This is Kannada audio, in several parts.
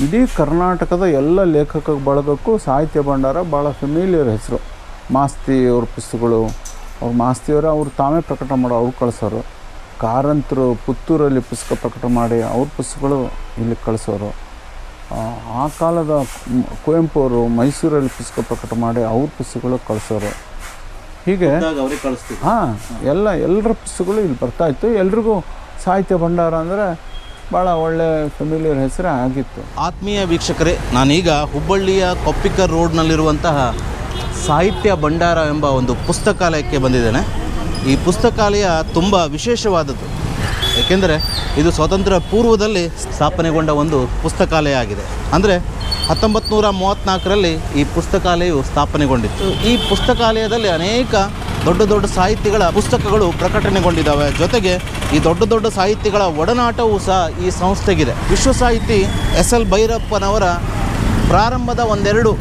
ಇಡೀ ಕರ್ನಾಟಕದ ಎಲ್ಲ ಲೇಖಕ ಬಳಗಕ್ಕೂ ಸಾಹಿತ್ಯ ಭಂಡಾರ ಭಾಳ ಫೆಮಿಲಿಯರ್ ಹೆಸರು. ಮಾಸ್ತಿ ಅವ್ರ ಪುಸ್ತಕಗಳು ಅವ್ರು ಮಾಸ್ತಿಯವರೇ ಅವ್ರು ತಾವೇ ಪ್ರಕಟ ಮಾಡೋ ಅವ್ರು ಕಳಿಸೋರು. ಕಾರಂತರು ಪುತ್ತೂರಲ್ಲಿ ಪುಸ್ತಕ ಪ್ರಕಟ ಮಾಡಿ ಅವ್ರ ಪುಸ್ತಕಗಳು ಇಲ್ಲಿ ಕಳಿಸೋರು. ಆ, ಕಾಲದ ಕುವೆಂಪು ಅವರು ಮೈಸೂರಲ್ಲಿ ಪುಸ್ತಕ ಪ್ರಕಟ ಮಾಡಿ ಅವ್ರ ಪುಸ್ತಕಗಳು ಕಳಿಸೋರು. ಹೀಗೆ ಹಾಂ ಎಲ್ಲ ಎಲ್ಲರ ಪುಸ್ತಕಗಳು ಇಲ್ಲಿ ಬರ್ತಾಯಿತ್ತು ಎಲ್ರಿಗೂ ಸಾಹಿತ್ಯ ಭಂಡಾರ ಅಂದರೆ ಭಾಳ ಒಳ್ಳೆ ಫೆಮಿಲಿಯರ್ ಹೆಸರು ಆಗಿತ್ತು. ಆತ್ಮೀಯ ವೀಕ್ಷಕರೇ, ನಾನೀಗ ಹುಬ್ಬಳ್ಳಿಯ ಕೊಪ್ಪಿಕರ್ ರೋಡ್ನಲ್ಲಿರುವಂತಹ ಸಾಹಿತ್ಯ ಭಂಡಾರ ಎಂಬ ಒಂದು ಪುಸ್ತಕಾಲಯಕ್ಕೆ ಬಂದಿದ್ದೇನೆ. ಈ ಪುಸ್ತಕಾಲಯ ತುಂಬ ವಿಶೇಷವಾದದ್ದು. ಏಕೆಂದರೆ ಇದು ಸ್ವಾತಂತ್ರ್ಯ ಪೂರ್ವದಲ್ಲಿ ಸ್ಥಾಪನೆಗೊಂಡ ಒಂದು ಪುಸ್ತಕಾಲಯ ಆಗಿದೆ. ಅಂದರೆ ಹತ್ತೊಂಬತ್ತು ನೂರ ಈ ಪುಸ್ತಕಾಲಯವು ಸ್ಥಾಪನೆಗೊಂಡಿತ್ತು. ಈ ಪುಸ್ತಕಾಲಯದಲ್ಲಿ ಅನೇಕ ದೊಡ್ಡ ದೊಡ್ಡ ಸಾಹಿತಿಗಳ ಪುಸ್ತಕಗಳು ಪ್ರಕಟಣೆಗೊಂಡಿದ್ದಾವೆ. ಜೊತೆಗೆ ಈ ದೊಡ್ಡ ದೊಡ್ಡ ಸಾಹಿತಿಗಳ ಒಡನಾಟವೂ ಸಹ ಈ ಸಂಸ್ಥೆಗಿದೆ. ವಿಶ್ವ ಸಾಹಿತಿ ಎಸ್ ಎಲ್ ಭೈರಪ್ಪನವರ ಪ್ರಾರಂಭದ ಒಂದೆರಡು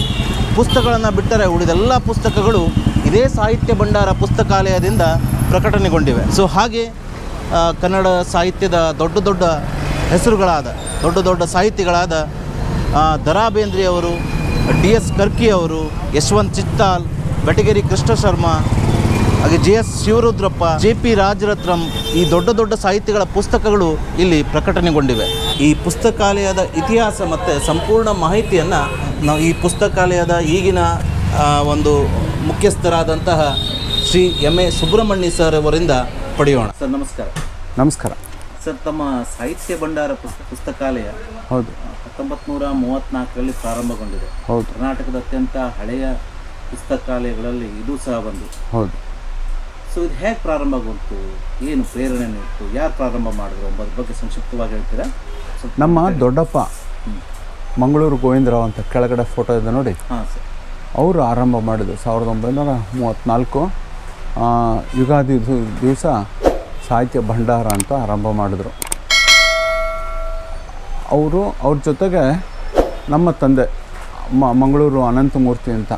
ಪುಸ್ತಕಗಳನ್ನು ಬಿಟ್ಟರೆ ಉಳಿದೆಲ್ಲ ಪುಸ್ತಕಗಳು ಇದೇ ಸಾಹಿತ್ಯ ಭಂಡಾರ ಪುಸ್ತಕಾಲಯದಿಂದ ಪ್ರಕಟಣೆಗೊಂಡಿವೆ. ಸೊ ಹಾಗೆ ಕನ್ನಡ ಸಾಹಿತ್ಯದ ದೊಡ್ಡ ದೊಡ್ಡ ಹೆಸರುಗಳಾದ ದೊಡ್ಡ ದೊಡ್ಡ ಸಾಹಿತಿಗಳಾದ ಆ, ದ ರಾ ಬೇಂದ್ರೆಯವರು ಡಿ ಎಸ್ ಕರ್ಕಿ ಅವರು ಯಶವಂತ್ ಚಿತ್ತಾಲ್ ಬೆಟಗೇರಿ ಕೃಷ್ಣ ಶರ್ಮಾ ಹಾಗೆ J S Shivarudrappa J P Rajaratnam ಈ ದೊಡ್ಡ ದೊಡ್ಡ ಸಾಹಿತಿಗಳ ಪುಸ್ತಕಗಳು ಇಲ್ಲಿ ಪ್ರಕಟಣೆಗೊಂಡಿವೆ. ಈ ಪುಸ್ತಕಾಲಯದ ಇತಿಹಾಸ ಮತ್ತು ಸಂಪೂರ್ಣ ಮಾಹಿತಿಯನ್ನು ನಾವು ಈ ಪುಸ್ತಕಾಲಯದ ಈಗಿನ ಒಂದು ಮುಖ್ಯಸ್ಥರಾದಂತಹ Shri M A Subrahmanya sir ಅವರಿಂದ ಪಡೆಯೋಣ. ಸರ್ ನಮಸ್ಕಾರ. ನಮಸ್ಕಾರ. ಸರ್ ತಮ್ಮ ಸಾಹಿತ್ಯ ಭಂಡಾರ ಪುಸ್ತ ಪುಸ್ತಕಾಲಯ ಹೌದು. ಹತ್ತೊಂಬತ್ತು ನೂರ ಮೂವತ್ತ್ನಾಲ್ಕರಲ್ಲಿ ಪ್ರಾರಂಭಗೊಂಡಿದೆ. ಹೌದು. ಕರ್ನಾಟಕದ ಅತ್ಯಂತ ಹಳೆಯ ಪುಸ್ತಕಾಲಯಗಳಲ್ಲಿ ಇದು ಸಹ ಒಂದು ಹೌದು. ಸೊ ಇದು ಹೇಗೆ ಪ್ರಾರಂಭಗೊಂತು ಏನು ಪ್ರೇರಣೆ ಇತ್ತು ಯಾರು ಪ್ರಾರಂಭ ಮಾಡಿದ್ರು ಎಂಬುದ್ರ ಬಗ್ಗೆ ಸಂಕ್ಷಿಪ್ತವಾಗಿ ಹೇಳ್ತೀರಾ? ನಮ್ಮ ದೊಡ್ಡಪ್ಪ. ಮಂಗಳೂರು ಗೋವಿಂದರಾವ್ ಅಂತ ಕೆಳಗಡೆ ಫೋಟೋ ಇದೆ ನೋಡಿ. ಹಾಂ ಸರ್. ಅವರು ಆರಂಭ ಮಾಡಿದ್ರು ಸಾವಿರದ ಒಂಬೈನೂರ ಮೂವತ್ತ್ನಾಲ್ಕು ಯುಗಾದಿ ದಿವಸ ಸಾಹಿತ್ಯ ಭಂಡಾರ ಅಂತ ಆರಂಭ ಮಾಡಿದ್ರು. ಅವರು ಅವ್ರ ಜೊತೆಗೆ ನಮ್ಮ ತಂದೆ ಮಂಗಳೂರು ಅನಂತಮೂರ್ತಿ ಅಂತ.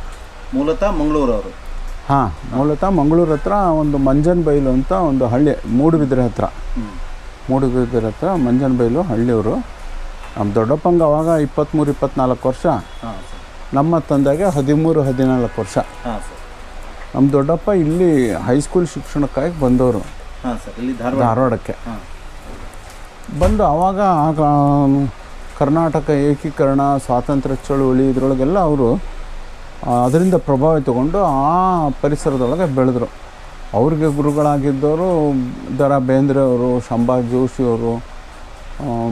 ಮೂಲತಃ ಮಂಗಳೂರು ಅವರು ಹಾಂ ಮೂಲತಃ ಮಂಗಳೂರು ಹತ್ರ ಒಂದು ಮಂಜನ್ ಬೈಲು ಅಂತ ಒಂದು ಹಳ್ಳಿ ಮೂಡುಬಿದ್ರೆ ಹತ್ರ. ಮೂಡುಬಿದ್ರೆ ಹತ್ರ ಮಂಜನ್ ಬೈಲು ಹಳ್ಳಿಯವರು. ನಮ್ಮ ದೊಡ್ಡಪ್ಪಂಗೆ ಅವಾಗ ಇಪ್ಪತ್ತ್ಮೂರು ಇಪ್ಪತ್ನಾಲ್ಕು ವರ್ಷ. ನಮ್ಮ ತಂದೆಗೆ ಹದಿಮೂರು ಹದಿನಾಲ್ಕು ವರ್ಷ. ನಮ್ಮ ದೊಡ್ಡಪ್ಪ ಇಲ್ಲಿ ಹೈಸ್ಕೂಲ್ ಶಿಕ್ಷಣಕ್ಕಾಗಿ ಬಂದವರು. ಧಾರವಾಡಕ್ಕೆ. ಬಂದು ಆವಾಗ ಆಗ ಕರ್ನಾಟಕ ಏಕೀಕರಣ ಸ್ವಾತಂತ್ರ್ಯ ಚಳುವಳಿ ಇದರೊಳಗೆಲ್ಲ ಅವರು ಅದರಿಂದ ಪ್ರಭಾವಿತಗೊಂಡು ಆ ಪರಿಸರದೊಳಗೆ ಬೆಳೆದರು. ಅವ್ರಿಗೆ ಗುರುಗಳಾಗಿದ್ದವರು ದ ರಾ ಬೇಂದ್ರೆ ಅವರು ಶಂಭಾ ಜೋಶಿಯವರು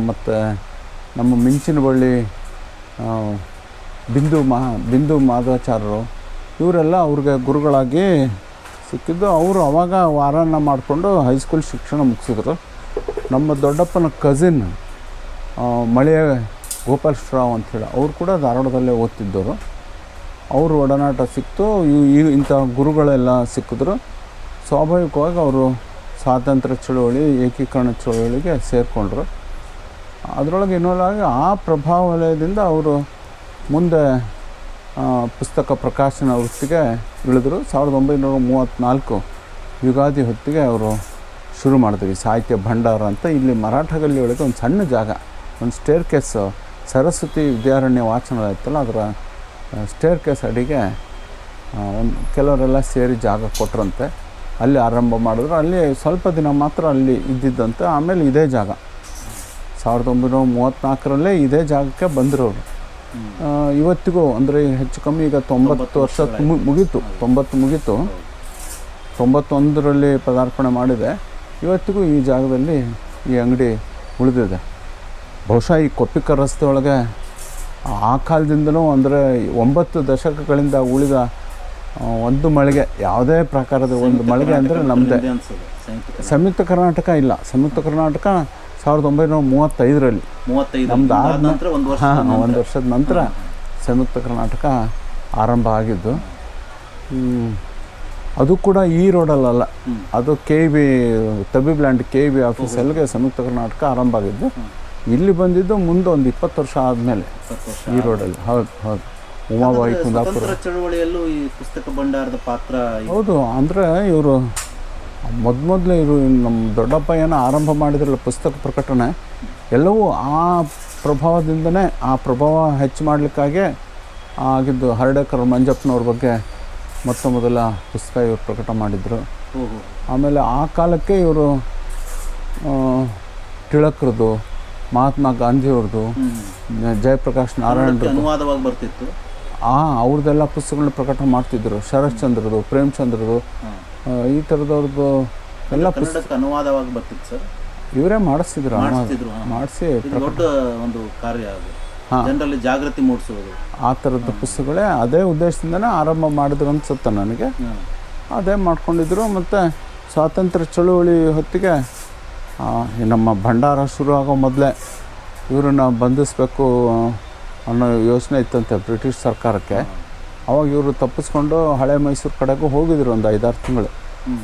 ಮತ್ತು ನಮ್ಮ ಮಿಂಚಿನ ಬಳ್ಳಿ ಬಿಂದು ಮಹಾ, ಬಿಂದು ಮಾಧವಾಚಾರ್ಯರು ಇವರೆಲ್ಲ ಅವ್ರಿಗೆ ಗುರುಗಳಾಗಿ ಸಿಕ್ಕಿದ್ದು. ಅವರು ಅವಾಗ ವಾರನ ಮಾಡಿಕೊಂಡು ಹೈಸ್ಕೂಲ್ ಶಿಕ್ಷಣ ಮುಗಿಸಿದ್ರು. ನಮ್ಮ ದೊಡ್ಡಪ್ಪನ ಕಸಿನ್ ಮಳೆಯ ಗೋಪಾಲಶ್ರಾವ್ ಅಂಥೇಳಿ, ಅವರು ಕೂಡ ಧಾರವಾಡದಲ್ಲೇ ಓದ್ತಿದ್ದವರು. ಅವ್ರ ಒಡನಾಟ ಸಿಕ್ತು ಈ ಇಂಥ ಗುರುಗಳೆಲ್ಲ ಸಿಕ್ಕಿದ್ರು. ಸ್ವಾಭಾವಿಕವಾಗಿ ಅವರು ಸ್ವಾತಂತ್ರ್ಯ ಚಳುವಳಿ, ಏಕೀಕರಣ ಚಳುವಳಿಗೆ ಸೇರಿಕೊಂಡ್ರು. ಅದರೊಳಗೆ ಇನ್ನೊಳಗೆ ಆ ಪ್ರಭಾವ ವಲಯದಿಂದ ಅವರು ಮುಂದೆ ಪುಸ್ತಕ ಪ್ರಕಾಶನ ವೃತ್ತಿಗೆ ಇಳಿದ್ರು. ಸಾವಿರದ ಒಂಬೈನೂರ ಮೂವತ್ತ್ನಾಲ್ಕು ಯುಗಾದಿ ಹೊತ್ತಿಗೆ ಅವರು ಶುರು ಮಾಡಿದ್ವಿ ಸಾಹಿತ್ಯ ಭಂಡಾರ ಅಂತ. ಇಲ್ಲಿ ಮರಾಠ ಗಲ್ಲಿ ಒಳಗೆ ಒಂದು ಸಣ್ಣ ಜಾಗ, ಒಂದು ಸ್ಟೇರ್ ಕೇಸ್ ಸರಸ್ವತಿ ವಿದ್ಯಾರಣ್ಯ ವಾಚನ ಇತ್ತಲ್ಲ, ಅದರ ಸ್ಟೇರ್ ಕೇಸ್ ಅಡಿಗೆ ಒಂದು ಕೆಲವರೆಲ್ಲ ಸೇರಿ ಜಾಗ ಕೊಟ್ರಂತೆ. ಅಲ್ಲಿ ಆರಂಭ ಮಾಡಿದ್ರು. ಅಲ್ಲಿ ಸ್ವಲ್ಪ ದಿನ ಮಾತ್ರ ಅಲ್ಲಿ ಇದ್ದಿದ್ದಂತೆ. ಆಮೇಲೆ ಇದೇ ಜಾಗ. ಸಾವಿರದ ಒಂಬೈನೂರ ಮೂವತ್ತ್ನಾಲ್ಕರಲ್ಲೇ ಇದೇ ಜಾಗಕ್ಕೆ ಬಂದರು ಅವರು ಇವತ್ತಿಗೂ ಅಂದರೆ ಹೆಚ್ಚು ಕಮ್ಮಿ ಈಗ ತೊಂಬತ್ತು ವರ್ಷ ಮುಗೀತು. ತೊಂಬತ್ತು ಮುಗೀತು. ತೊಂಬತ್ತೊಂದರಲ್ಲಿ ಪದಾರ್ಪಣೆ ಮಾಡಿದೆ. ಇವತ್ತಿಗೂ ಈ ಜಾಗದಲ್ಲಿ ಈ ಅಂಗಡಿ ಉಳಿದಿದೆ. ಬಹುಶಃ ಈ ಕೊಪ್ಪಿಕರ್ ರಸ್ತೆ ಒಳಗೆ ಆ ಕಾಲದಿಂದಲೂ ಅಂದರೆ ಒಂಬತ್ತು ದಶಕಗಳಿಂದ ಉಳಿದ ಒಂದು ಮಳಿಗೆ ಯಾವುದೇ ಪ್ರಕಾರದ ಒಂದು ಮಳಿಗೆ ಅಂದರೆ ನಮ್ಮದೇ ಸಂಯುಕ್ತ ಕರ್ನಾಟಕ. ಇಲ್ಲ. ಸಂಯುಕ್ತ ಕರ್ನಾಟಕ ಸಾವಿರದ ಒಂಬೈನೂರ ಮೂವತ್ತೈದರಲ್ಲಿ. ಮೂವತ್ತೈದು. ನಮ್ದು ಆದ ನಂತರ ಒಂದು ವರ್ಷ ಒಂದು ವರ್ಷದ ನಂತರ ಸಂಯುಕ್ತ ಕರ್ನಾಟಕ ಆರಂಭ ಆಗಿದ್ದು. ಅದು ಕೂಡ ಈ ರೋಡಲ್ಲಲ್ಲ. ಅದು K B Tabib land K B ಆಫೀಸಲ್ಲಿಗೆ Samyukta Karnataka ಆರಂಭ ಆಗಿದ್ದು. ಇಲ್ಲಿ ಬಂದಿದ್ದು ಮುಂದೆ ಒಂದು ಇಪ್ಪತ್ತು ವರ್ಷ ಆದಮೇಲೆ ಈ ರೋಡಲ್ಲಿ ಹೌದು ಹೌದು. ಉಮಾಬಾಯಿ ಕುಂದಾಪುರ. ಚಳುವಳಿಯಲ್ಲೂ ಈ ಪುಸ್ತಕ ಭಂಡಾರದ ಪಾತ್ರ. ಹೌದು ಅಂದರೆ ಇವರು ಮೊದಲು ಇವರು ನಮ್ಮ ದೊಡ್ಡಪ್ಪ ಏನೋ ಆರಂಭ ಮಾಡಿದ್ರಲ್ಲ ಪುಸ್ತಕ ಪ್ರಕಟಣೆ ಎಲ್ಲವೂ ಆ ಪ್ರಭಾವದಿಂದನೇ ಆ ಪ್ರಭಾವ ಹೆಚ್ಚು ಮಾಡಲಿಕ್ಕಾಗೆ ಆಗಿದ್ದು ಹರಡೇಕರ್ ಮಂಜಪ್ಪನವ್ರ ಬಗ್ಗೆ ಮೊತ್ತ ಮೊದಲ ಪುಸ್ತಕ ಇವರು ಪ್ರಕಟ ಮಾಡಿದರು. ಆಮೇಲೆ ಆ ಕಾಲಕ್ಕೆ ಇವರು ತಿಳಕ್ರದ್ದು ಮಹಾತ್ಮ ಗಾಂಧಿಯವ್ರದ್ದು ಅವ್ರದ್ದು ಜಯಪ್ರಕಾಶ್ ನಾರಾಯಣರು ಅನುವಾದವಾಗಿ ಬರ್ತಿತ್ತು. ಆ ಅವ್ರದ್ದೆಲ್ಲ ಪುಸ್ತಕಗಳನ್ನ ಪ್ರಕಟ ಮಾಡ್ತಿದ್ರು. ಶರಶ್ಚಂದ್ರದು ಪ್ರೇಮ್ಚಂದ್ರದು. ಈ ಥರದವ್ರದ್ದು ಎಲ್ಲ ಪುಸ್ತಕ ಅನುವಾದವಾಗಿ ಬರ್ತಿತ್ತು ಸರ್. ಇವರೇ ಮಾಡಿಸ್ತಿದ್ರು ಮಾಡಿಸಿ ದೊಡ್ಡ ಒಂದು ಕಾರ್ಯ ಅದು. ಜನರಲ್ಲಿ ಜಾಗೃತಿ ಮೂಡಿಸೋದು ಆ ಥರದ ಪುಸ್ತಕಗಳೇ ಅದೇ ಉದ್ದೇಶದಿಂದನೇ ಆರಂಭ ಮಾಡಿದ್ರು ಅನ್ಸುತ್ತೆ ನನಗೆ. ಅದೇ ಮಾಡ್ಕೊಂಡಿದ್ರು ಮತ್ತು ಸ್ವಾತಂತ್ರ್ಯ ಚಳುವಳಿ ಹೊತ್ತಿಗೆ ನಮ್ಮ ಭಂಡಾರ ಶುರು ಆಗೋ ಮೊದಲೇ ಇವರನ್ನ ಬಂಧಿಸಬೇಕು ಅನ್ನೋ ಯೋಚನೆ ಇತ್ತಂತೆ ಬ್ರಿಟಿಷ್ ಸರ್ಕಾರಕ್ಕೆ. ಅವಾಗ ಇವರು ತಪ್ಪಿಸ್ಕೊಂಡು ಹಳೆ ಮೈಸೂರು ಕಡೆಗೂ ಹೋಗಿದ್ರು ಒಂದು ಐದಾರು ತಿಂಗಳು.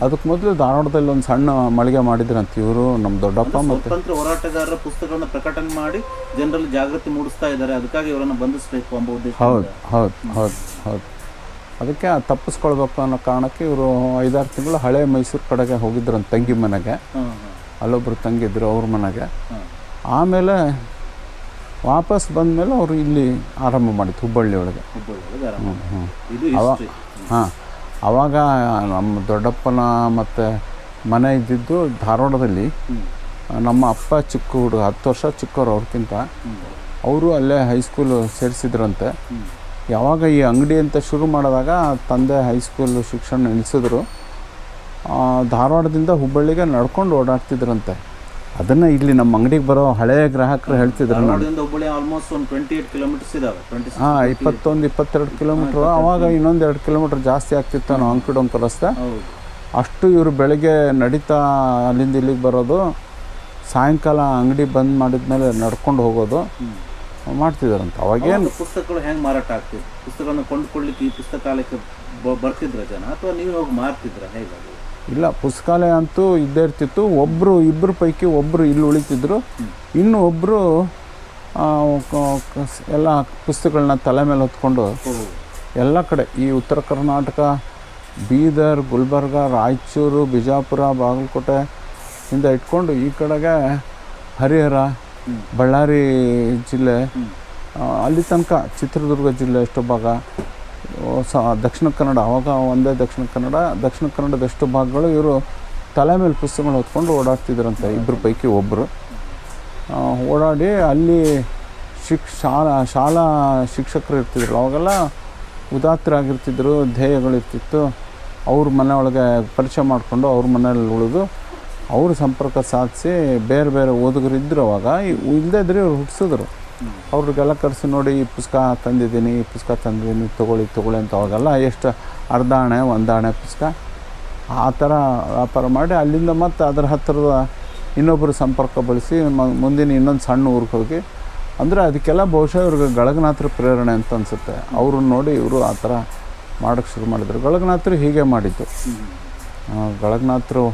ಅದಕ್ಕೆ ಮೊದಲು ಧಾರವಾಡದಲ್ಲಿ ಒಂದು ಸಣ್ಣ ಮಳಿಗೆ ಮಾಡಿದ್ರಂತೆ ಇವರು ನಮ್ಮ ದೊಡ್ಡಪ್ಪ ಮತ್ತು ಸ್ವತಂತ್ರ ಹೋರಾಟಗಾರರ ಪುಸ್ತಕಗಳನ್ನ ಪ್ರಕಟಣೆ ಮಾಡಿ ಜನರಲ್ಲಿ ಜಾಗೃತಿ ಮೂಡಿಸ್ತಾ ಇದ್ದಾರೆ. ಅದಕ್ಕಾಗಿ ಇವರನ್ನು ಬಂಧಿಸಬೇಕು ಎಂಬ ಉದ್ದೇಶ. ಹೌದು ಹೌದು ಹೌದು ಹೌದು. ಅದಕ್ಕೆ ತಪ್ಪಿಸ್ಕೊಳ್ಬೇಕು ಅನ್ನೋ ಕಾರಣಕ್ಕೆ ಇವರು ಐದಾರು ತಿಂಗಳು ಹಳೆ ಮೈಸೂರು ಕಡೆಗೆ ಹೋಗಿದ್ರಂತ ತಂಗಿ ಮನೆಗೆ. ಅಲ್ಲೊಬ್ಬರು ತಂಗಿದ್ರು ಅವ್ರ ಮನೆಗೆ. ಆಮೇಲೆ ವಾಪಸ್ ಬಂದಮೇಲೆ ಅವರು ಇಲ್ಲಿ ಆರಂಭ ಮಾಡಿತ್ತು ಹುಬ್ಬಳ್ಳಿ ಒಳಗೆ. ಹ್ಞೂ ಅವ. ಹಾಂ ಆವಾಗ ನಮ್ಮ ದೊಡ್ಡಪ್ಪನ ಮತ್ತು ಮನೆ ಇದ್ದಿದ್ದು ಧಾರವಾಡದಲ್ಲಿ. ನಮ್ಮ ಅಪ್ಪ ಚಿಕ್ಕ ಹುಡುಗ ಹತ್ತು ವರ್ಷ ಚಿಕ್ಕವರು ಅವ್ರಕ್ಕಿಂತ ಅವರು ಅಲ್ಲೇ ಹೈಸ್ಕೂಲ್ ಸೇರಿಸಿದ್ರಂತೆ. ಯಾವಾಗ ಈ ಅಂಗಡಿ ಅಂತ ಶುರು ಮಾಡಿದಾಗ ತಂದೆ ಹೈಸ್ಕೂಲ್ ಶಿಕ್ಷಣ ನಿಲ್ಲಿಸಿದ್ರು ಧಾರವಾಡದಿಂದ ಹುಬ್ಬಳ್ಳಿಗೆ ನಡ್ಕೊಂಡು ಓಡಾಡ್ತಿದ್ರಂತೆ. ಅದನ್ನು ಇಲ್ಲಿ ನಮ್ಮ ಅಂಗಡಿಗೆ ಬರೋ ಹಳೆಯ ಗ್ರಾಹಕರು ಹೇಳ್ತಿದ್ರು ನೋಡಿ. ಧಾರವಾಡದಿಂದ ಹುಬ್ಬಳ್ಳಿ ಆಲ್ಮೋಸ್ಟ್ ಒಂದು ಟ್ವೆಂಟಿ ಏಟ್ ಕಿಲೋಮೀಟರ್ಸ್ ಇದಾವೆ ಟ್ವೆಂಟಿ ಹಾಂ ಇಪ್ಪತ್ತೊಂದು ಇಪ್ಪತ್ತೆರಡು ಕಿಲೋಮೀಟ್ರ್ ಆವಾಗ ಇನ್ನೊಂದು ಎರಡು ಕಿಲೋಮೀಟ್ರ್ ಜಾಸ್ತಿ ಆಗ್ತಿತ್ತು ನಾವು ಅಂಕಿ ಡೊಂಕು ರಸ್ತೆ ಅಷ್ಟು ಇವರು ಬೆಳಗ್ಗೆ ನಡೀತಾ ಅಲ್ಲಿಂದ ಇಲ್ಲಿಗೆ ಬರೋದು ಸಾಯಂಕಾಲ ಅಂಗಡಿ ಬಂದ್ ಮಾಡಿದ್ಮೇಲೆ ನಡ್ಕೊಂಡು ಹೋಗೋದು ಮಾಡ್ತಿದಾರಂತ. ಅವಾಗೇನು ಪುಸ್ತಕಗಳು ಹೆಂಗ್ ಮಾರಾಟ ಆಗ್ತಿತ್ತು? ಪುಸ್ತಕಗಳನ್ನ ಕೊಂಡ್ಕೊಳ್ಳಿಕ್ಕೆ ಈ ಪುಸ್ತಕಾಲಯಕ್ಕೆ ಬರ್ತಿದ್ರ ಜನ? ಅಥವಾ ನೀವು ಹೋಗಿ ಮಾರ್ತಿದ್ರ ಹೇಗಾಗಿ ಇಲ್ಲ, ಪುಸ್ತಕಾಲಯ ಅಂತೂ ಇದ್ದೇ ಇರ್ತಿತ್ತು. ಒಬ್ಬರು ಇಬ್ಬರು ಪೈಕಿ ಒಬ್ಬರು ಇಲ್ಲಿ ಉಳಿತಿದ್ರು. ಇನ್ನು ಒಬ್ಬರು ಎಲ್ಲ ಪುಸ್ತಕಗಳನ್ನ ತಲೆ ಮೇಲೆ ಹೊತ್ಕೊಂಡು ಎಲ್ಲ ಕಡೆ, ಈ ಉತ್ತರ ಕರ್ನಾಟಕ, ಬೀದರ್, ಗುಲ್ಬರ್ಗ, ರಾಯಚೂರು, ಬಿಜಾಪುರ, ಬಾಗಲಕೋಟೆ ಇಂದ ಇಟ್ಕೊಂಡು ಈ ಕಡೆಗೆ ಹರಿಹರ, ಬಳ್ಳಾರಿ ಜಿಲ್ಲೆ ಅಲ್ಲಿ ತನಕ ಚಿತ್ರದುರ್ಗ ಜಿಲ್ಲೆ ಎಷ್ಟೋ ಭಾಗ. ಓ, ಸ ದಕ್ಷಿಣ ಕನ್ನಡ ಅವಾಗ ಒಂದೇ ದಕ್ಷಿಣ ಕನ್ನಡ ದಕ್ಷಿಣ ಕನ್ನಡದಷ್ಟು ಭಾಗಗಳು ಇವರು ತಲೆ ಮೇಲೆ ಪುಸ್ತಕಗಳು ಹೊತ್ಕೊಂಡು ಓಡಾಡ್ತಿದ್ರಂತೆ ಇಬ್ಬರು ಪೈಕಿ ಒಬ್ಬರು ಓಡಾಡಿ ಅಲ್ಲಿ ಶಿಕ್ ಶಾಲಾ ಶಾಲಾ ಶಿಕ್ಷಕರು ಇರ್ತಿದ್ರು. ಅವಾಗೆಲ್ಲ ಉದಾತ್ತರಾಗಿರ್ತಿದ್ರು ಧ್ಯೇಯಗಳಿರ್ತಿತ್ತು. ಅವ್ರ ಮನೆ ಒಳಗೆ ಪರಿಚಯ ಮಾಡಿಕೊಂಡು ಅವ್ರ ಮನೆಯಲ್ಲಿ ಉಳಿದು ಅವ್ರ ಸಂಪರ್ಕ ಸಾಧಿಸಿ ಬೇರೆ ಬೇರೆ ಓದುಗರು ಇದ್ದರು ಅವಾಗ. ಇಲ್ಲದೇ ಇದ್ರೆ ಇವ್ರು ಹುಟ್ಟಿಸಿದ್ರು ಅವ್ರಿಗೆಲ್ಲ ಕರೆಸಿ ನೋಡಿ ಈ ಪುಸ್ತಕ ತಂದಿದ್ದೀನಿ ಈ ಪುಸ್ತಕ ತಂದಿದ್ದೀನಿ ತೊಗೊಳ್ಳಿ ತೊಗೊಳ್ಳಿ ಅಂತ ಅವಾಗೆಲ್ಲ ಎಷ್ಟು ಅರ್ಧ ಹಣೆ ಒಂದು ಹಣೆ ಪುಸ್ತಕ. ಆ ಥರ ವ್ಯಾಪಾರ ಮಾಡಿ ಅಲ್ಲಿಂದ ಮತ್ತೆ ಅದರ ಹತ್ತಿರದ ಇನ್ನೊಬ್ಬರು ಸಂಪರ್ಕ ಬಳಸಿ ಮ- ಮುಂದಿನ ಇನ್ನೊಂದು ಸಣ್ಣ ಊರಿಗೆ ಹೋಗಿ. ಅಂದರೆ ಅದಕ್ಕೆಲ್ಲ ಬಹುಶಃ ಇವ್ರಿಗೆ ಗಳಗನಾಥರ ಪ್ರೇರಣೆ ಅಂತ ಅನಿಸುತ್ತೆ. ಅವ್ರನ್ನ ನೋಡಿ ಇವರು ಆ ಥರ ಮಾಡೋಕ್ಕೆ ಶುರು ಮಾಡಿದರು. ಗಳಗನಾಥರು ಹೀಗೆ ಮಾಡಿದ್ದು. ಗಳಗನಾಥರು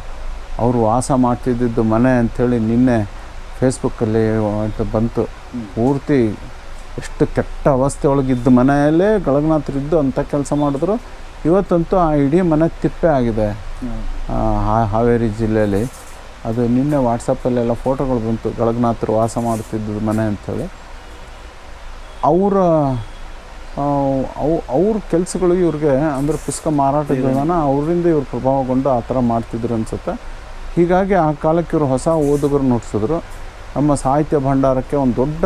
ಅವರು ವಾಸ ಮಾಡ್ತಿದ್ದಿದ್ದು ಮನೆ ಅಂಥೇಳಿ ನಿನ್ನೆ ಫೇಸ್ಬುಕ್ಕಲ್ಲಿ ಅಂತ ಬಂತು. ಪೂರ್ತಿ ಎಷ್ಟು ಕೆಟ್ಟ ಅವಸ್ಥೆ ಒಳಗಿದ್ದ ಮನೆಯಲ್ಲೇ ಗಳಗನಾಥರಿದ್ದು ಅಂಥ ಕೆಲಸ ಮಾಡಿದ್ರು. ಇವತ್ತಂತೂ ಆ ಇಡೀ ಮನೆ ತಿಪ್ಪೆ ಆಗಿದೆ. ಹಾವೇರಿ ಜಿಲ್ಲೆಯಲ್ಲಿ. ಅದು ನಿನ್ನೆ ವಾಟ್ಸಪ್ಪಲ್ಲೆಲ್ಲ ಫೋಟೋಗಳು ಬಂತು. ಗಳಗನಾಥರು ವಾಸ ಮಾಡ್ತಿದ್ದದ್ದು ಮನೆ ಅಂಥೇಳಿ. ಅವರ ಅವು ಅವ್ರ ಕೆಲಸಗಳು ಇವ್ರಿಗೆ ಅಂದರೆ ಪುಸ್ತಕ ಮಾರಾಟಗಳನ ಅವರಿಂದ ಇವ್ರು ಪ್ರಭಾವಗೊಂಡು ಆ ಥರ ಮಾಡ್ತಿದ್ರು ಅನ್ಸುತ್ತೆ. ಹೀಗಾಗಿ ಆ ಕಾಲಕ್ಕೆ ಇವರು ಹೊಸ ಓದುಗರು ಹುಟ್ಟಿಸಿದ್ರು ನಮ್ಮ ಸಾಹಿತ್ಯ ಭಂಡಾರಕ್ಕೆ ಒಂದು ದೊಡ್ಡ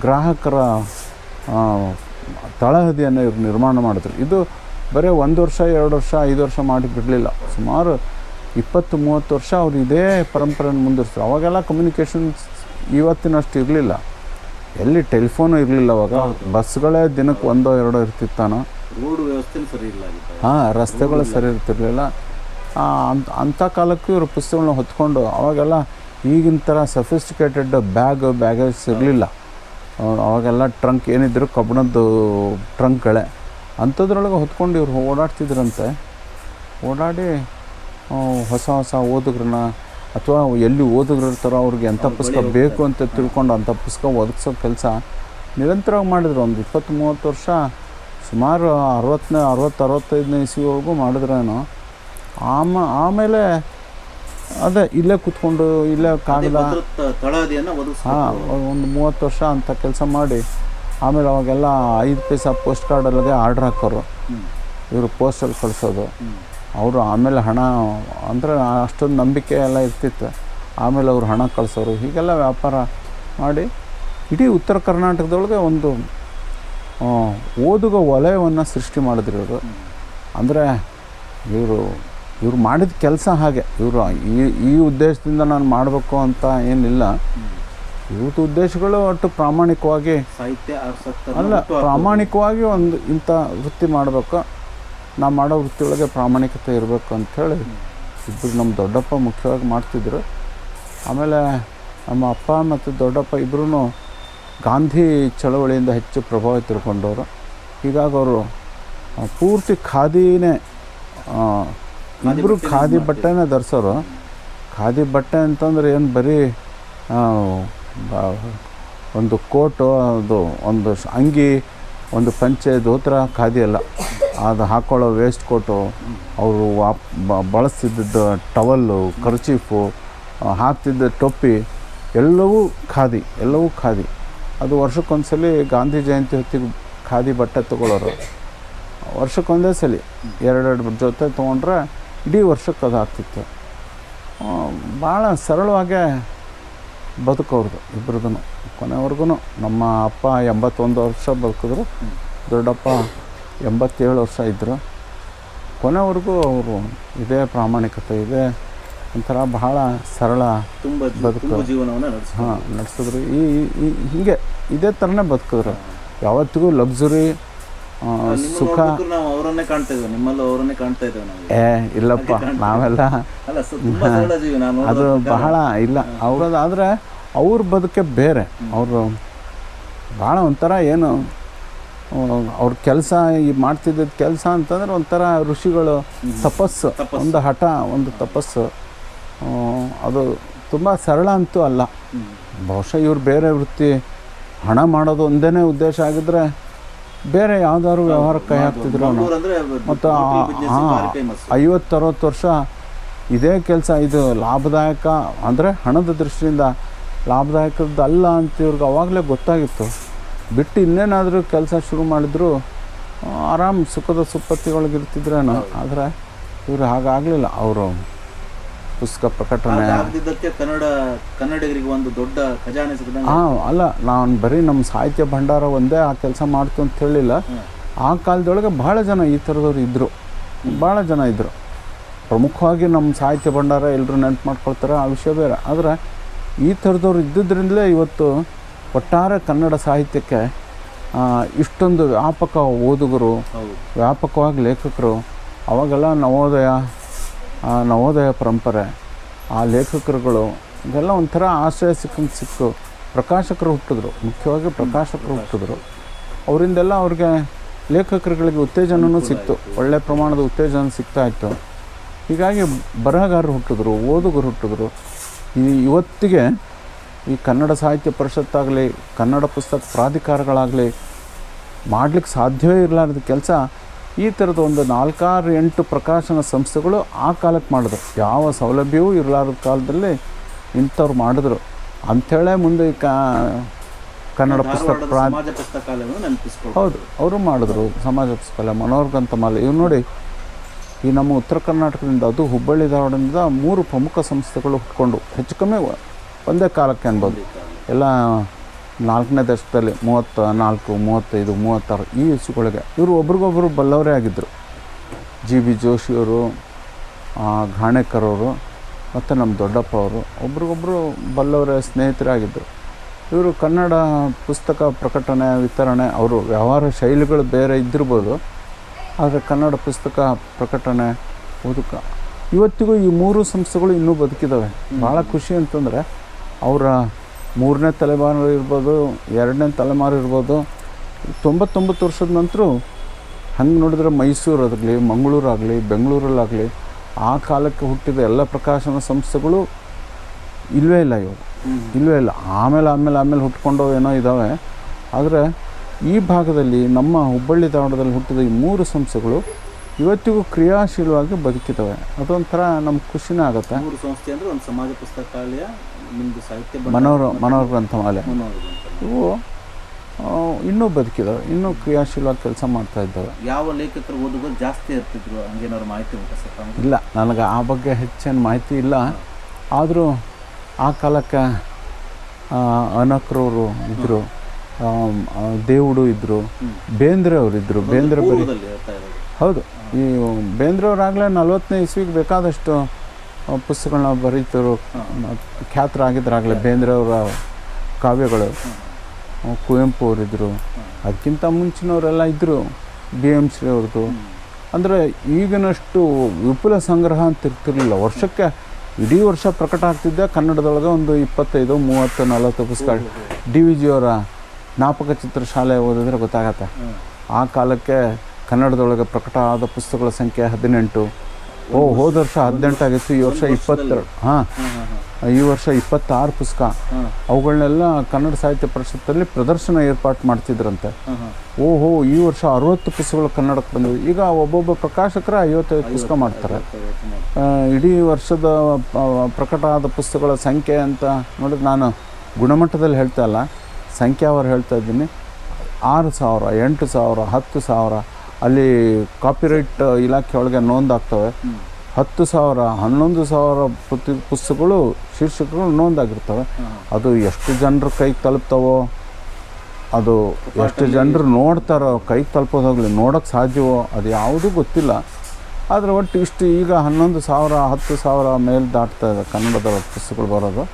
ಗ್ರಾಹಕರ ತಳಹದಿಯನ್ನು ಇವ್ರು ನಿರ್ಮಾಣ ಮಾಡಿದ್ರು. ಇದು ಬರೀ ಒಂದು ವರ್ಷ ಎರಡು ವರ್ಷ ಐದು ವರ್ಷ ಮಾಡಿ ಬಿಡಲಿಲ್ಲ. ಸುಮಾರು ಇಪ್ಪತ್ತು ಮೂವತ್ತು ವರ್ಷ ಅವ್ರು ಇದೇ ಪರಂಪರೆಯನ್ನು ಮುಂದುವರಿಸಿದ್ರು. ಅವಾಗೆಲ್ಲ ಕಮ್ಯುನಿಕೇಷನ್ಸ್ ಇವತ್ತಿನಷ್ಟು ಇರಲಿಲ್ಲ. ಎಲ್ಲಿ ಟೆಲಿಫೋನು ಇರಲಿಲ್ಲ ಅವಾಗ. ಬಸ್ಗಳೇ ದಿನಕ್ಕೆ ಒಂದೋ ಎರಡೋ ಇರ್ತಿತ್ತಾನೋ. ರೋಡ್ ವ್ಯವಸ್ಥೆ ಸರಿ ಇಲ್ಲ ಆಗಿತ್ತು. ಹಾಂ ರಸ್ತೆಗಳು ಸರಿ ಇರ್ತಿರ್ಲಿಲ್ಲ. ಅಂಥ ಕಾಲಕ್ಕೂ ಇವರು ಪುಸ್ತಕಗಳನ್ನ ಹೊತ್ಕೊಂಡು ಅವಾಗೆಲ್ಲ ಈಗಿನ ಥರ ಸಫಿಸ್ಟಿಕೇಟೆಡ್ ಬ್ಯಾಗ್ ಬ್ಯಾಗೇಜ್ ಇರಲಿಲ್ಲ. ಅವಾಗೆಲ್ಲ ಟ್ರಂಕ್ ಏನಿದ್ರು ಕಬ್ಬಣದ್ದು ಟ್ರಂಕ್ಗಳೇ ಅಂಥದ್ರೊಳಗೆ ಹೊತ್ಕೊಂಡು ಇವ್ರು ಓಡಾಡ್ತಿದ್ರಂತೆ. ಓಡಾಡಿ ಹೊಸ ಹೊಸ ಓದುಗ್ರನ್ನ ಅಥವಾ ಎಲ್ಲಿ ಓದುಗ್ರಿರ್ತಾರೋ ಅವ್ರಿಗೆ ಎಂಥ ಪುಸ್ತಕ ಬೇಕು ಅಂತ ತಿಳ್ಕೊಂಡು ಅಂಥ ಪುಸ್ತಕ ಒದಗಿಸೋ ಕೆಲಸ ನಿರಂತರವಾಗಿ ಮಾಡಿದ್ರು. ಒಂದು ಇಪ್ಪತ್ತು ಮೂವತ್ತು ವರ್ಷ ಸುಮಾರು ಅರವತ್ತನೇ ಅರವತ್ತು ಅರವತ್ತೈದನೇ ಇಸ್ವಿವರೆಗೂ ಮಾಡಿದ್ರೇನೋ. ಆಮ ಆಮೇಲೆ ಅದೇ ಇಲ್ಲೇ ಕುತ್ಕೊಂಡು ಇಲ್ಲೇ ಕಾಗದ ಹಾಂ ಒಂದು ಮೂವತ್ತು ವರ್ಷ ಅಂತ ಕೆಲಸ ಮಾಡಿ ಆಮೇಲೆ ಅವಾಗೆಲ್ಲ ಐದು ಪೈಸ ಪೋಸ್ಟ್ ಕಾರ್ಡಲ್ಲಿಗೆ ಆರ್ಡ್ರ್ ಹಾಕೋರು. ಇವರು ಪೋಸ್ಟಲ್ಲಿ ಕಳಿಸೋದು. ಅವರು ಆಮೇಲೆ ಹಣ ಅಂದರೆ ಅಷ್ಟೊಂದು ನಂಬಿಕೆ ಎಲ್ಲ ಇರ್ತಿತ್ತು. ಆಮೇಲೆ ಅವರು ಹಣ ಕಳಿಸೋರು. ಹೀಗೆಲ್ಲ ವ್ಯಾಪಾರ ಮಾಡಿ ಇಡೀ ಉತ್ತರ ಕರ್ನಾಟಕದೊಳಗೆ ಒಂದು ಓದುಗ ವಲಯವನ್ನು ಸೃಷ್ಟಿ ಮಾಡಿದ್ರು ಇವರು. ಅಂದರೆ ಇವರು ಇವ್ರು ಮಾಡಿದ ಕೆಲಸ ಹಾಗೆ. ಇವರು ಈ ಈ ಉದ್ದೇಶದಿಂದ ನಾನು ಮಾಡಬೇಕು ಅಂತ ಏನಿಲ್ಲ. ಇವತ್ತು ಉದ್ದೇಶಗಳು ಒಟ್ಟು ಪ್ರಾಮಾಣಿಕವಾಗಿ ಸಾಹಿತ್ಯ ಅಲ್ಲ ಪ್ರಾಮಾಣಿಕವಾಗಿ ಒಂದು ಇಂಥ ವೃತ್ತಿ ಮಾಡಬೇಕು. ನಾವು ಮಾಡೋ ವೃತ್ತಿಯೊಳಗೆ ಪ್ರಾಮಾಣಿಕತೆ ಇರಬೇಕು ಅಂಥೇಳಿ ಇಬ್ಬರು ನಮ್ಮ ದೊಡ್ಡಪ್ಪ ಮುಖ್ಯವಾಗಿ ಮಾಡ್ತಿದ್ರು. ಆಮೇಲೆ ನಮ್ಮ ಅಪ್ಪ ಮತ್ತು ದೊಡ್ಡಪ್ಪ ಇಬ್ಬರೂ ಗಾಂಧಿ ಚಳವಳಿಯಿಂದ ಹೆಚ್ಚು ಪ್ರಭಾವ ತಿಳ್ಕೊಂಡವರು ಹೀಗಾಗಿ ಅವರು ಪೂರ್ತಿ ಖಾದಿನೇ ಇಬ್ಬರು ಖಾದಿ ಬಟ್ಟೆನ ಧರಿಸೋರು. ಖಾದಿ ಬಟ್ಟೆ ಅಂತಂದ್ರೆ ಏನು ಬರೀ ಒಂದು ಕೋಟು ಅದು ಒಂದು ಅಂಗಿ ಒಂದು ಪಂಚೆ ಧೋತ್ರ ಖಾದಿ ಅಲ್ಲ ಅದು ಹಾಕ್ಕೊಳ್ಳೋ ವೇಸ್ಟ್ ಕೋಟು ಅವರು ವಾಪ್ ಬ- ಬಳಸ್ತಿದ್ದದ್ದು ಟವಲ್ಲು ಕರ್ಚೀಫು ಹಾಕ್ತಿದ್ದ ಟೊಪ್ಪಿ ಎಲ್ಲವೂ ಖಾದಿ ಎಲ್ಲವೂ ಖಾದಿ. ಅದು ವರ್ಷಕ್ಕೊಂದ್ಸಲಿ ಗಾಂಧಿ ಜಯಂತಿ ಹೊತ್ತಿಗೆ ಖಾದಿ ಬಟ್ಟೆ ತೊಗೊಳ್ಳೋರು ವರ್ಷಕ್ಕೊಂದೇ ಸಲ ಎರಡೆರಡು ಜೊತೆ ತೊಗೊಂಡ್ರೆ ಇಡೀ ವರ್ಷಕ್ಕೆ ಅದು ಆಗ್ತಿತ್ತು ಭಾಳ ಸರಳವಾಗೆ ಬದುಕೋರ್ದು ಇಬ್ರದ್ದು ಕೊನೆವರೆಗೂ ನಮ್ಮ ಅಪ್ಪ ಎಂಬತ್ತೊಂದು ವರ್ಷ ಬದುಕಿದ್ರು ದೊಡ್ಡಪ್ಪ ಎಂಬತ್ತೇಳು ವರ್ಷ ಇದ್ದರು ಕೊನೆವರೆಗೂ ಅವರು ಇದೇ ಪ್ರಾಮಾಣಿಕತೆ ಇದೆ ಒಂಥರ ಬಹಳ ಸರಳ ತುಂಬ ಬದುಕು. ಜೀವನವನ್ನು ಹಾಂ ನಡೆಸಿದ್ರು. ಈ ಹೀಗೆ ಇದೇ ಥರನೇ ಬದುಕಿದ್ರು. ಯಾವತ್ತಿಗೂ ಲಕ್ಸುರಿ ಸುಖ ನಾವು ಅವರನ್ನೇ ಕಾಣ್ತಾ ಇದ್ದೇವೆ ನಿಮ್ಮಲ್ಲೂ ಅವರನ್ನೇ ಕಾಣ್ತಾ ಇದ್ದೇವೆ ನಾವು. ಏ ಇಲ್ಲಪ್ಪ ನಾವೆಲ್ಲ ಅಲ್ಲ ಸ- ತುಂಬಾ ಸರಳ ಜೀವಿ ನಾನು ಅದು ಬಹಳ ಇಲ್ಲ. ಅವ್ರದ್ದು ಆದರೆ ಅವ್ರ ಬದುಕೆ ಬೇರೆ. ಅವರು ಭಾಳ ಒಂಥರ ಏನು ಆ, ಅವ್ರ ಕೆಲಸ ಈ ಮಾಡ್ತಿದ್ದ ಕೆಲಸ ಅಂತಂದ್ರೆ ಒಂಥರ ಋಷಿಗಳು ತಪಸ್ಸು. ಒಂದು ಹಠ ಒಂದು ತಪಸ್ಸು. ಆ, ಅದು ತುಂಬ ಸರಳ ಅಂತೂ ಅಲ್ಲ. ಬಹುಶಃ ಇವ್ರು ಬೇರೆ ವೃತ್ತಿ ಹಣ ಮಾಡೋದು ಒಂದೇ ಉದ್ದೇಶ ಆಗಿದ್ರೆ ಬೇರೆ ಯಾವ್ದಾದ್ರು ವ್ಯವಹಾರ ಕೈ ಹಾಕ್ತಿದ್ರು ಮತ್ತು ಐವತ್ತರವತ್ತು ವರ್ಷ ಇದೇ ಕೆಲಸ ಇದು ಲಾಭದಾಯಕ ಅಂದರೆ ಹಣದ ದೃಷ್ಟಿಯಿಂದ ಲಾಭದಾಯಕದ್ದಲ್ಲ ಅಂತ ಇವ್ರಿಗೆ ಅವಾಗಲೇ ಗೊತ್ತಾಗಿತ್ತು. ಬಿಟ್ಟು ಇನ್ನೇನಾದರೂ ಕೆಲಸ ಶುರು ಮಾಡಿದ್ರು ಆರಾಮ್ ಸುಖದ ಸುಪ್ಪತ್ತಿಗಳಿಗೆ ಇರ್ತಿದ್ರೇನೋ ಆದರೆ ಇವರು ಹಾಗಾಗಲಿಲ್ಲ. ಅವರು ಪುಸ್ತಕ ಪ್ರಕಟಣೆ. ಆಗದಿದ್ದಕ್ಕೆ ಕನ್ನಡ ಕನ್ನಡಿಗರಿಗೆ ಒಂದು ದೊಡ್ಡ ಖಜಾನೆ ಹಾಂ ಅಲ್ಲ ನಾನು ಬರೀ ನಮ್ಮ ಸಾಹಿತ್ಯ ಭಂಡಾರ ಒಂದೇ ಆ ಕೆಲಸ ಮಾಡ್ತು ಅಂತ ಹೇಳಿಲ್ಲ. ಆ ಕಾಲದೊಳಗೆ ಬಹಳ ಜನ ಈ ಥರದವ್ರು ಇದ್ದರು ಭಾಳ ಜನ ಇದ್ದರು ಪ್ರಮುಖವಾಗಿ ನಮ್ಮ ಸಾಹಿತ್ಯ ಭಂಡಾರ ಎಲ್ಲರೂ ನೆನಪು ಮಾಡ್ಕೊಳ್ತಾರೆ ಆ ವಿಷಯ ಬೇರೆ. ಆದರೆ ಈ ಥರದವ್ರು ಇದ್ದಿದ್ದರಿಂದಲೇ ಇವತ್ತು ಒಟ್ಟಾರೆ ಕನ್ನಡ ಸಾಹಿತ್ಯಕ್ಕೆ ಇಷ್ಟೊಂದು ವ್ಯಾಪಕ ಓದುಗರು ವ್ಯಾಪಕವಾಗಿ ಲೇಖಕರು ಅವಾಗೆಲ್ಲ ನವೋದಯ ನವೋದಯ ಪರಂಪರೆ, ಆ ಲೇಖಕರುಗಳು, ಇದೆಲ್ಲ ಒಂಥರ ಆಶ್ರಯ ಸಿಕ್ಕಂಗೆ ಸಿಕ್ಕು ಪ್ರಕಾಶಕರು ಹುಟ್ಟಿದ್ರು. ಮುಖ್ಯವಾಗಿ ಪ್ರಕಾಶಕರು ಹುಟ್ಟಿದ್ರು. ಅವರಿಂದೆಲ್ಲ ಅವ್ರಿಗೆ ಲೇಖಕರುಗಳಿಗೆ ಉತ್ತೇಜನವೂ ಸಿಕ್ತು. ಒಳ್ಳೆ ಪ್ರಮಾಣದ ಉತ್ತೇಜನ ಸಿಗ್ತಾ ಇತ್ತು. ಹೀಗಾಗಿ ಬರಹಗಾರರು ಹುಟ್ಟಿದ್ರು, ಓದುಗರು ಹುಟ್ಟಿದ್ರು. ಈ ಇವತ್ತಿಗೆ ಈ ಕನ್ನಡ ಸಾಹಿತ್ಯ ಪರಿಷತ್ತಾಗಲಿ, ಕನ್ನಡ ಪುಸ್ತಕ ಪ್ರಾಧಿಕಾರಗಳಾಗಲಿ ಮಾಡ್ಲಿಕ್ಕೆ ಸಾಧ್ಯವೇ ಇರಲಾರದ ಕೆಲಸ ಈ ಥರದ ಒಂದು ನಾಲ್ಕಾರು ಎಂಟು ಪ್ರಕಾಶನ ಸಂಸ್ಥೆಗಳು ಆ ಕಾಲಕ್ಕೆ ಮಾಡಿದ್ರು. ಯಾವ ಸೌಲಭ್ಯವೂ ಇರಲಾರದ ಕಾಲದಲ್ಲಿ ಇಂಥವ್ರು ಮಾಡಿದ್ರು. ಅಂಥೇಳೇ ಮುಂದೆ ಈ ಕಾ ಕನ್ನಡ ಪುಸ್ತಕ ಹೌದು ಅವರು ಮಾಡಿದ್ರು ಸಮಾಜ ಪುಸ್ತಕಾಲಯ ಮನೋರ್ಗಂತ ಮಾಲೆ ಇವು ನೋಡಿ ಈ ನಮ್ಮ ಉತ್ತರ ಕರ್ನಾಟಕದಿಂದ ಅದು ಹುಬ್ಬಳ್ಳಿ ಧಾರವಾಡದಿಂದ ಮೂರು ಪ್ರಮುಖ ಸಂಸ್ಥೆಗಳು ಹುಟ್ಕೊಂಡು ಹೆಚ್ಚು ಕಮ್ಮಿ ಒಂದೇ ಕಾಲಕ್ಕೆ ಅನ್ಬೋದು. ಎಲ್ಲ ನಾಲ್ಕನೇ ದಶಕದಲ್ಲಿ ಮೂವತ್ತ ನಾಲ್ಕು ಮೂವತ್ತೈದು ಮೂವತ್ತಾರು ಈ ಇಸುಗಳಿಗೆ ಇವರು ಒಬ್ರಿಗೊಬ್ಬರು ಬಲ್ಲವರೇ ಆಗಿದ್ದರು ಜಿ ಬಿ ಜೋಶಿಯವರು ಘಾಣೇಕರ್ ಅವರು ಮತ್ತು ನಮ್ಮ ದೊಡ್ಡಪ್ಪ ಅವರು ಒಬ್ರಿಗೊಬ್ಬರು ಬಲ್ಲವರೇ ಸ್ನೇಹಿತರಾಗಿದ್ದರು ಇವರು ಕನ್ನಡ ಪುಸ್ತಕ ಪ್ರಕಟಣೆ ವಿತರಣೆ ಅವರು ವ್ಯವಹಾರ ಶೈಲಿಗಳು ಬೇರೆ ಇದ್ದಿರ್ಬೋದು. ಆದರೆ ಕನ್ನಡ ಪುಸ್ತಕ ಪ್ರಕಟಣೆ ಓದುಕ ಇವತ್ತಿಗೂ ಈ ಮೂರು ಸಂಸ್ಥೆಗಳು ಇನ್ನೂ ಬದುಕಿದ್ದಾವೆ ಭಾಳ ಖುಷಿ ಅಂತಂದರೆ ಅವರ ಮೂರನೇ ತಲೆಮಾರು ಇರ್ಬೋದು ಎರಡನೇ ತಲೆಮಾರು ಇರ್ಬೋದು ತೊಂಬತ್ತೊಂಬತ್ತು ವರ್ಷದ ನಂತರ ಹಂಗೆ ನೋಡಿದ್ರೆ ಮೈಸೂರಾಗಲಿ ಮಂಗಳೂರಾಗಲಿ ಬೆಂಗಳೂರಲ್ಲಾಗಲಿ ಆ ಕಾಲಕ್ಕೆ ಹುಟ್ಟಿದ ಎಲ್ಲ ಪ್ರಕಾಶನ ಸಂಸ್ಥೆಗಳು ಇಲ್ಲವೇ ಇಲ್ಲ ಇವಾಗ. ಇಲ್ಲವೇ ಇಲ್ಲ ಆಮೇಲೆ ಆಮೇಲೆ ಆಮೇಲೆ ಹುಟ್ಕೊಂಡು ಏನೋ ಇದ್ದಾವೆ ಆದರೆ ಈ ಭಾಗದಲ್ಲಿ ನಮ್ಮ ಹುಬ್ಬಳ್ಳಿ ಧಾರವಾಡದಲ್ಲಿ ಹುಟ್ಟಿದ ಈ ಮೂರು ಸಂಸ್ಥೆಗಳು ಇವತ್ತಿಗೂ ಕ್ರಿಯಾಶೀಲವಾಗಿ ಬದುಕಿದ್ದಾವೆ. ಅದೊಂಥರ ನಮ್ಗೆ ಖುಷಿನೇ ಆಗುತ್ತೆ. ಮೂರು ಸಂಸ್ಥೆ ಅಂದರೆ ಒಂದು ಸಮಾಜ ಪುಸ್ತಕಾಲಯ ನಿಮ್ಮದು ಸಾಹಿತ್ಯ ಭಂಡಾರ ಮನೋರ ಮನೋರ ಗ್ರಂಥಮಾಲೆ. ಇವು ಇನ್ನೂ ಬದುಕಿದ್ದಾವೆ ಇನ್ನೂ ಕ್ರಿಯಾಶೀಲವಾಗಿ ಕೆಲಸ ಮಾಡ್ತಾ ಇದ್ದಾವೆ. ಯಾವ ಲೇಖಕರು ಓದುಗರು ಜಾಸ್ತಿ ಇರ್ತಿದ್ರು ಹಂಗೇನಾದ್ರು ಮಾಹಿತಿ ಉಂಟಾ ಸರ್? ಇಲ್ಲ ನನಗೆ ಆ ಬಗ್ಗೆ ಹೆಚ್ಚೇನು ಮಾಹಿತಿ ಇಲ್ಲ. ಆದರೂ ಆ ಕಾಲಕ್ಕೆ ಅನಕ್ರವರು ಇದ್ದರು ದೇವುಡು ಇದ್ದರು ಬೇಂದ್ರೆ ಅವರು ಇದ್ದರು ಬೇಂದ್ರೆ ಬರೀ ಹೌದು ಈ ಬೇಂದ್ರೆ ಅವರಾಗಲೇ ನಲ್ವತ್ತನೇ ಇಸ್ವಿಗೆ ಬೇಕಾದಷ್ಟು ಪುಸ್ತಕಗಳನ್ನ ಬರೀತರು ಖ್ಯಾತರಾಗಿದ್ದರಾಗಲೇ ಬೇಂದ್ರೆ ಅವರ ಕಾವ್ಯಗಳು ಕುವೆಂಪು ಅವರಿದ್ದರು ಅದಕ್ಕಿಂತ ಮುಂಚಿನವರೆಲ್ಲ ಇದ್ದರು ಬಿ ಎಂ ಶ್ರೀ ಅವ್ರದ್ದು ಅಂದರೆ ಈಗಿನಷ್ಟು ವಿಪುಲ ಸಂಗ್ರಹ ಅಂತ ಇರ್ತಿರಲಿಲ್ಲ. ವರ್ಷಕ್ಕೆ ಇಡೀ ವರ್ಷ ಪ್ರಕಟ ಆಗ್ತಿದ್ದೆ. ಕನ್ನಡದೊಳಗೆ ಒಂದು ಇಪ್ಪತ್ತೈದು, ಮೂವತ್ತು, ನಲವತ್ತು ಪುಸ್ತಕ ಡಿ ವಿ ಜಿಯವರ ಜ್ಞಾಪಕ ಚಿತ್ರಶಾಲೆ ಓದಿದ್ರೆ ಗೊತ್ತಾಗತ್ತೆ. ಆ ಕಾಲಕ್ಕೆ ಕನ್ನಡದೊಳಗೆ ಪ್ರಕಟ ಆದ ಪುಸ್ತಕಗಳ ಸಂಖ್ಯೆ ಹದಿನೆಂಟು. ಓ ಹೋದ ವರ್ಷ ಹದಿನೆಂಟಾಗಿತ್ತು ಈ ವರ್ಷ ಇಪ್ಪತ್ತೆರಡು. ಹಾಂ. ಈ ವರ್ಷ ಇಪ್ಪತ್ತಾರು ಪುಸ್ತಕ. ಅವುಗಳನ್ನೆಲ್ಲ ಕನ್ನಡ ಸಾಹಿತ್ಯ ಪರಿಷತ್ತಲ್ಲಿ ಪ್ರದರ್ಶನ ಏರ್ಪಾಟ್ ಮಾಡ್ತಿದ್ರಂತೆ. ಓಹೋ ಈ ವರ್ಷ ಅರವತ್ತು ಪುಸ್ತಕಗಳು ಕನ್ನಡಕ್ಕೆ ಬಂದಿವೆ. ಈಗ ಒಬ್ಬೊಬ್ಬ ಪ್ರಕಾಶಕರ ಐವತ್ತೈದು ಪುಸ್ತಕ ಮಾಡ್ತಾರೆ. ಇಡೀ ವರ್ಷದ ಪ್ರಕಟ ಆದ ಪುಸ್ತಕಗಳ ಸಂಖ್ಯೆ ಅಂತ ನೋಡಿದ್ರೆ ನಾನು ಗುಣಮಟ್ಟದಲ್ಲಿ ಹೇಳ್ತಾ ಇಲ್ಲ. ಅವ್ರು ಹೇಳ್ತಾ ಇದ್ದೀನಿ. ಆರು ಸಾವಿರ ಎಂಟು ಸಾವಿರ ಹತ್ತು ಸಾವಿರ ಅಲ್ಲಿ ಕಾಪಿರೈಟ್ ಇಲಾಖೆ ಒಳಗೆ ನೋಂದಾಗ್ತವೆ ಹತ್ತು ಸಾವಿರ ಹನ್ನೊಂದು ಸಾವಿರ ಪ್ರತಿ ಪುಸ್ತಕಗಳು ಶೀರ್ಷಕಗಳು ನೋಂದಾಗಿರ್ತವೆ. ಅದು ಎಷ್ಟು ಜನರ ಕೈಗೆ ತಲುಪ್ತವೋ ಅದು ಎಷ್ಟು ಜನರು ನೋಡ್ತಾರೋ ಕೈಗೆ ತಲುಪೋದಾಗಲಿ ನೋಡೋಕ್ಕೆ ಸಾಧ್ಯವೋ ಅದು ಯಾವುದೂ ಗೊತ್ತಿಲ್ಲ. ಆದರೆ ಒಟ್ಟು ಇಷ್ಟು ಈಗ ಹನ್ನೊಂದು ಸಾವಿರ ಹತ್ತು ಸಾವಿರ ಮೇಲೆ ದಾಟ್ತಾ ಇದೆ ಕನ್ನಡದ ಪುಸ್ತಕಗಳು ಬರೋದು.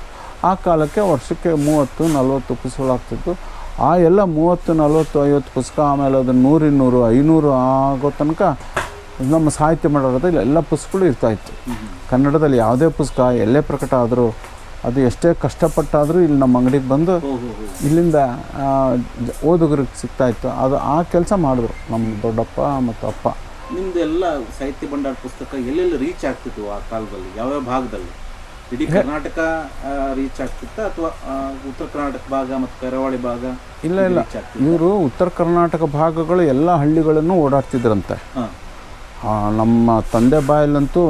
ಆ ಕಾಲಕ್ಕೆ ವರ್ಷಕ್ಕೆ ಮೂವತ್ತು ನಲ್ವತ್ತು ಪುಸ್ತಕಗಳು ಆಗ್ತಿತ್ತು ಆ ಎಲ್ಲ ಮೂವತ್ತು ನಲ್ವತ್ತು ಐವತ್ತು ಪುಸ್ತಕ ಆಮೇಲೆ ಅದು ನೂರಿನ್ನೂರು ಐನೂರು ಆಗೋ ತನಕ ನಮ್ಮ ಸಾಹಿತ್ಯ ಮಾಡೋದ್ರಲ್ಲಿ ಎಲ್ಲ ಪುಸ್ತಕಗಳು ಇರ್ತಾಯಿತ್ತು ಕನ್ನಡದಲ್ಲಿ ಯಾವುದೇ ಪುಸ್ತಕ ಎಲ್ಲೇ ಪ್ರಕಟ ಆದರೂ ಅದು ಎಷ್ಟೇ ಕಷ್ಟಪಟ್ಟಾದರೂ ಇಲ್ಲಿ ನಮ್ಮ ಅಂಗಡಿಗೆ ಬಂದು ಇಲ್ಲಿಂದ ಓದುಗರಿಗೆ ಸಿಗ್ತಾ ಸಿಗ್ತಾಯಿತ್ತು ಅದು ಆ ಕೆಲಸ ಮಾಡಿದ್ರು ನಮ್ಮ ದೊಡ್ಡಪ್ಪ ಮತ್ತು ಅಪ್ಪ. ನಿಮ್ಮದೆಲ್ಲ ಸಾಹಿತ್ಯ ಭಂಡಾರ ಪುಸ್ತಕ ಎಲ್ಲೆಲ್ಲಿ ರೀಚ್ ಆಗ್ತಿತ್ತು ಆ ಕಾಲದಲ್ಲಿ? ಯಾವ್ಯಾವ ಭಾಗದಲ್ಲಿ? ಇಡೀ ಕರ್ನಾಟಕ ರೀಚ್ ಆಗ್ತಿತ್ತಾ ಅಥವಾ ಉತ್ತರ ಕರ್ನಾಟಕ ಭಾಗ ಮತ್ತು ಕರಾವಳಿ ಭಾಗ ಇಲ್ಲ ಇಲ್ಲ ಇವರು ಉತ್ತರ ಕರ್ನಾಟಕ ಭಾಗಗಳು ಎಲ್ಲ ಹಳ್ಳಿಗಳನ್ನು ಓಡಾಡ್ತಿದ್ರಂತೆ. ನಮ್ಮ ತಂದೆ ಬಾಯಲ್ಲಂತೂ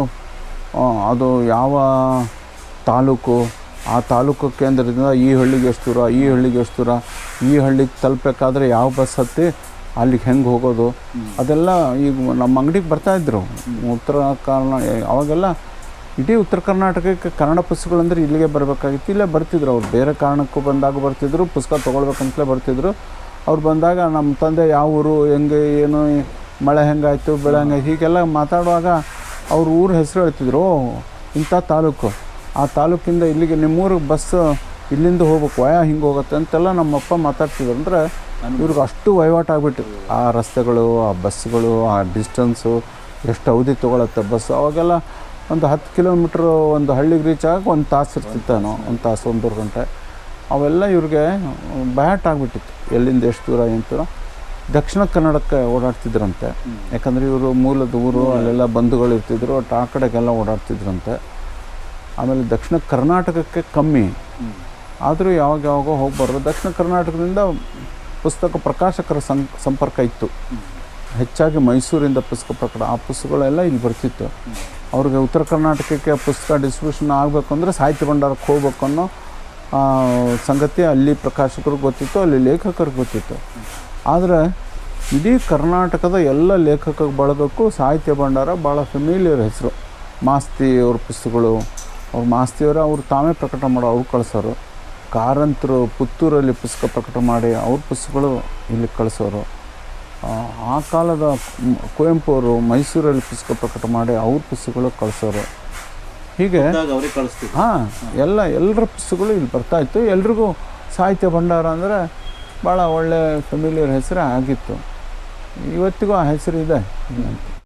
ಅದು ಯಾವ ತಾಲೂಕು ಆ ತಾಲೂಕು ಕೇಂದ್ರದಿಂದ ಈ ಹಳ್ಳಿಗೆ ಎಷ್ಟು ದೂರ ಈ ಹಳ್ಳಿಗೆ ಎಷ್ಟು ದೂರ ಈ ಹಳ್ಳಿಗೆ ತಲುಪಬೇಕಾದ್ರೆ ಯಾವ ಬಸ್ ಹತ್ತಿ ಅಲ್ಲಿಗೆ ಹೆಂಗೆ ಹೋಗೋದು? ಅದೆಲ್ಲ ಈಗ ನಮ್ಮ ಅಂಗಡಿಗೆ ಬರ್ತಾಯಿದ್ರು ಉತ್ತರ ಕಾರಣ ಅವಾಗೆಲ್ಲ ಇಡೀ ಉತ್ತರ ಕರ್ನಾಟಕಕ್ಕೆ ಕನ್ನಡ ಪುಸ್ತಕಗಳಂದ್ರೆ ಇಲ್ಲಿಗೆ ಬರಬೇಕಾಗಿತ್ತು. ಇಲ್ಲೇ ಬರ್ತಿದ್ರು, ಅವ್ರು ಬೇರೆ ಕಾರಣಕ್ಕೂ ಬಂದಾಗ ಬರ್ತಿದ್ರು, ಪುಸ್ತಕ ತೊಗೊಳ್ಬೇಕಂತಲೇ ಬರ್ತಿದ್ರು. ಅವ್ರು ಬಂದಾಗ ನಮ್ಮ ತಂದೆ ಯಾವ ಊರು, ಹೆಂಗೆ, ಏನು, ಮಳೆ ಹೆಂಗಾಯಿತು, ಬೆಳೆ ಹೆಂಗೆ ಹೀಗೆಲ್ಲ ಮಾತಾಡುವಾಗ ಅವ್ರ ಊರು ಹೆಸರು ಹೇಳ್ತಿದ್ರು ಇಂಥ ತಾಲೂಕು. ಆ ತಾಲೂಕಿಂದ ಇಲ್ಲಿಗೆ ನಿಮ್ಮೂರಿಗೆ ಬಸ್ ಇಲ್ಲಿಂದ ಹೋಗ್ಬೇಕು, ವಯ ಹಿಂಗೆ ಹೋಗುತ್ತೆ ಅಂತೆಲ್ಲ ನಮ್ಮಪ್ಪ ಮಾತಾಡ್ತಿದ್ರು. ಅಂದರೆ ಇವ್ರಿಗೆ ಅಷ್ಟು ವಹಿವಾಟು ಆಗ್ಬಿಟ್ಟಿತ್ತು ಆ ರಸ್ತೆಗಳು, ಆ ಬಸ್ಗಳು ಆ ಡಿಸ್ಟೆನ್ಸು, ಎಷ್ಟು ಅವಧಿ ತೊಗೊಳತ್ತೆ ಬಸ್ ಅವಾಗೆಲ್ಲ ಒಂದು ಹತ್ತು ಕಿಲೋಮೀಟ್ರ್ ಒಂದು ಹಳ್ಳಿಗೆ ರೀಚ್ ಆಗಿ ಒಂದು ತಾಸು ಇರ್ತಿತ್ತಾನು ಒಂದು ತಾಸು, ಒಂದೂವರೆ ಗಂಟೆ. ಅವೆಲ್ಲ ಇವ್ರಿಗೆ ಬ್ಯಾಟ್ ಆಗಿಬಿಟ್ಟಿತ್ತು. ಎಲ್ಲಿಂದ ಎಷ್ಟು ದೂರ, ಏನು ದಕ್ಷಿಣ ಕನ್ನಡಕ್ಕೆ ಓಡಾಡ್ತಿದ್ರಂತೆ. ಯಾಕಂದರೆ ಇವರು ಮೂಲದ ಊರು, ಅಲ್ಲೆಲ್ಲ ಬಂಧುಗಳು ಇರ್ತಿದ್ರು ಒಟ್ಟು ಆ ಕಡೆಗೆಲ್ಲ ಓಡಾಡ್ತಿದ್ರಂತೆ. ಆಮೇಲೆ ದಕ್ಷಿಣ ಕರ್ನಾಟಕಕ್ಕೆ ಕಮ್ಮಿ. ಆದರೂ ಯಾವಾಗ ಯಾವಾಗೋ ಹೋಗಿ ದಕ್ಷಿಣ ಕರ್ನಾಟಕದಿಂದ ಪುಸ್ತಕ ಪ್ರಕಾಶಕರ ಸಂ, ಸಂಪರ್ಕ ಇತ್ತು. ಹೆಚ್ಚಾಗಿ ಮೈಸೂರಿಂದ ಪುಸ್ತಕ ಪ್ರಕಟ, ಆ ಪುಸ್ತಕಗಳೆಲ್ಲ ಇಲ್ಲಿ ಬರ್ತಿತ್ತು. ಅವ್ರಿಗೆ ಉತ್ತರ ಕರ್ನಾಟಕಕ್ಕೆ ಪುಸ್ತಕ ಡಿಸ್ಟ್ರಿಬ್ಯೂಷನ್ ಆಗಬೇಕು ಅಂದರೆ ಸಾಹಿತ್ಯ ಭಂಡಾರಕ್ಕೆ ಹೋಗ್ಬೇಕು ಅನ್ನೋ ಸಂಗತಿ ಅಲ್ಲಿ ಪ್ರಕಾಶಕರು ಗೊತ್ತಿತ್ತು, ಅಲ್ಲಿ ಲೇಖಕರಿಗೆ ಗೊತ್ತಿತ್ತು. ಆದರೆ ಇಡೀ ಕರ್ನಾಟಕದ ಎಲ್ಲ ಲೇಖಕ ಬಳಗಕ್ಕೂ ಸಾಹಿತ್ಯ ಭಂಡಾರ ಭಾಳ ಫೆಮಿಲಿಯರ್ ಹೆಸರು. ಮಾಸ್ತಿ ಅವ್ರ ಪುಸ್ತಕಗಳು, ಅವ್ರ ಮಾಸ್ತಿಯವರು ಅವ್ರು ತಾವೇ ಪ್ರಕಟ ಮಾಡೋ, ಅವ್ರು ಕಳಿಸೋರು. ಕಾರಂತರು ಪುತ್ತೂರಲ್ಲಿ ಪುಸ್ತಕ ಪ್ರಕಟ ಮಾಡಿ ಅವ್ರ ಪುಸ್ತಕಗಳು ಇಲ್ಲಿ ಕಳಿಸೋರು. ಆ, ಕಾಲದ ಕುವೆಂಪು ಅವರು ಮೈಸೂರಲ್ಲಿ ಪುಸ್ತಕ ಪ್ರಕಟ ಮಾಡಿ ಅವ್ರ ಪುಸ್ತಕಗಳು ಕಳಿಸೋರು. ಹೀಗೆ ಹಾಂ ಎಲ್ಲ ಎಲ್ಲರ ಪುಸ್ತಕಗಳು ಇಲ್ಲಿ ಬರ್ತಾಯಿತ್ತು ಎಲ್ರಿಗೂ ಸಾಹಿತ್ಯ ಭಂಡಾರ ಅಂದರೆ ಭಾಳ ಒಳ್ಳೆ ಫೆಮಿಲಿಯರ್ ಹೆಸರೇ ಆಗಿತ್ತು. ಇವತ್ತಿಗೂ ಆ ಹೆಸರು ಇದೆ